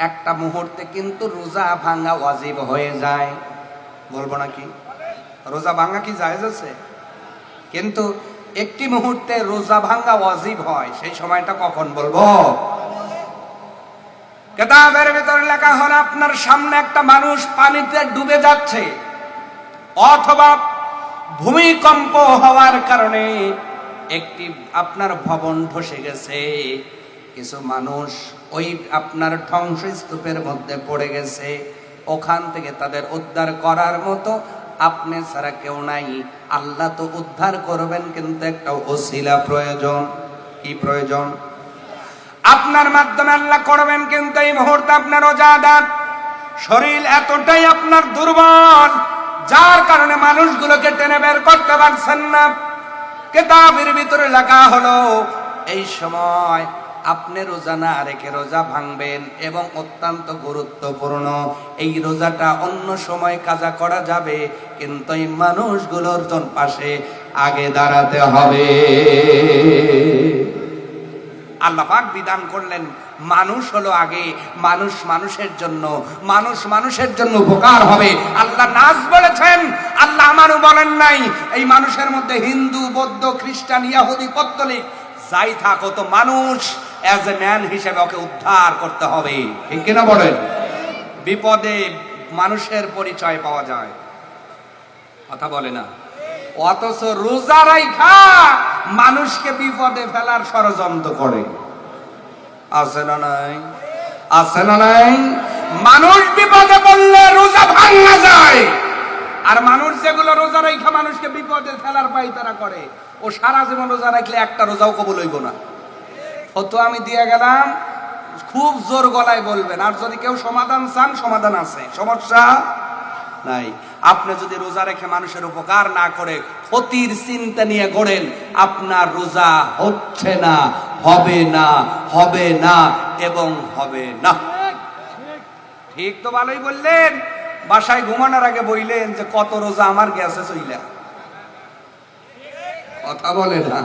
একটা মুহূর্তে কিন্তু রোজা ভাঙা ওয়াজিব হয়ে যায়। বলব নাকি? রোজা ভাঙা কি জায়েজ আছে? কিন্তু একটি মুহূর্তে রোজা ভাঙা ওয়াজিব হয়, সেই সময়টা কখন বলব? কেতাবের ভিতর লেখা হল আপনার সামনে একটা মানুষ পানিতে ডুবে যাচ্ছে, অথবা ভূমিকম্প হওয়ার কারণে একটি আপনার ভবন ধসে গেছে। কিছু মানুষ ওই আপনার ধ্বংসস্তূপের মধ্যে পড়ে গেছে। ওখান থেকে তাদের উদ্ধার করার মতো আপনি ছাড়া কেউ নাই। আল্লাহ তো উদ্ধার করবেন, কিন্তু একটা ওসিলা প্রয়োজন। কি প্রয়োজন? আপনার মাধ্যমে আল্লাহ করবেন, কিন্তু এই মুহূর্তে আপনার ওজাদাত শরীর এতটাই আপনার দুর্বল, যার কারণে মানুষগুলোকে টেনে বের করতে পারছেন না। কেতাবের ভিতরে লেখা হলো, এই সময় আপনি রোজা না রেখে রোজা ভাঙবেন এবং অত্যন্ত গুরুত্বপূর্ণ। এই রোজাটা অন্য সময় কাজা করা যাবে, কিন্তু এই মানুষগুলোর জন পাশে আগে দাঁড়াতে হবে। আল্লাহ পাক বিধান করলেন, মানুষ হলো আগে, মানুষ মানুষের জন্য, মানুষ মানুষের জন্য উপকার হবে। আল্লাহ নাজ বলেছেন, আল্লাহ আমারও বলেন নাই, এই মানুষের মধ্যে হিন্দু, বৌদ্ধ, খ্রিস্টান, ইয়াহুদি, পত্তলিক, যাই থাকো তো মানুষ। অ্যাজ এ ম্যান হিসেবে ওকে উদ্ধার করতে হবে। ঠিক কিনা বলেন? বিপদে মানুষের পরিচয় পাওয়া যায়। কথা বলে না। অথচ রোজা রাইখা মানুষকে বিপদে ফেলার ষড়যন্ত্র করে। আছে না নাই? আছে না নাই? মানুষ বিপদে পড়লে রোজা ভাঙা যায়। আর মানুষ যেগুলো রোজা রাইখা মানুষকে বিপদে ফেলার পাই তারা করে। ও সারা জীবন রোজা রাখলে একটা রোজাও কবুল হইব না। ফতো আমি দিয়ে গেলাম, খুব জোর গলায় বলবেন, আর যদি কেউ সমাধান চান, সমাধান আছে, সমস্যা নাই। আপনি যদি রোজা রেখে মানুষের উপকার না করে ক্ষতির চিন্তা নিয়ে গড়েন, আপনার রোজা হচ্ছে না, হবে না হবে না এবং হবে না। ঠিক তো ভালোই বললেন। বাসায় ঘুমানোর আগে বইলেন যে কত রোজা আমার গেছে চইলা। কথা বলে না।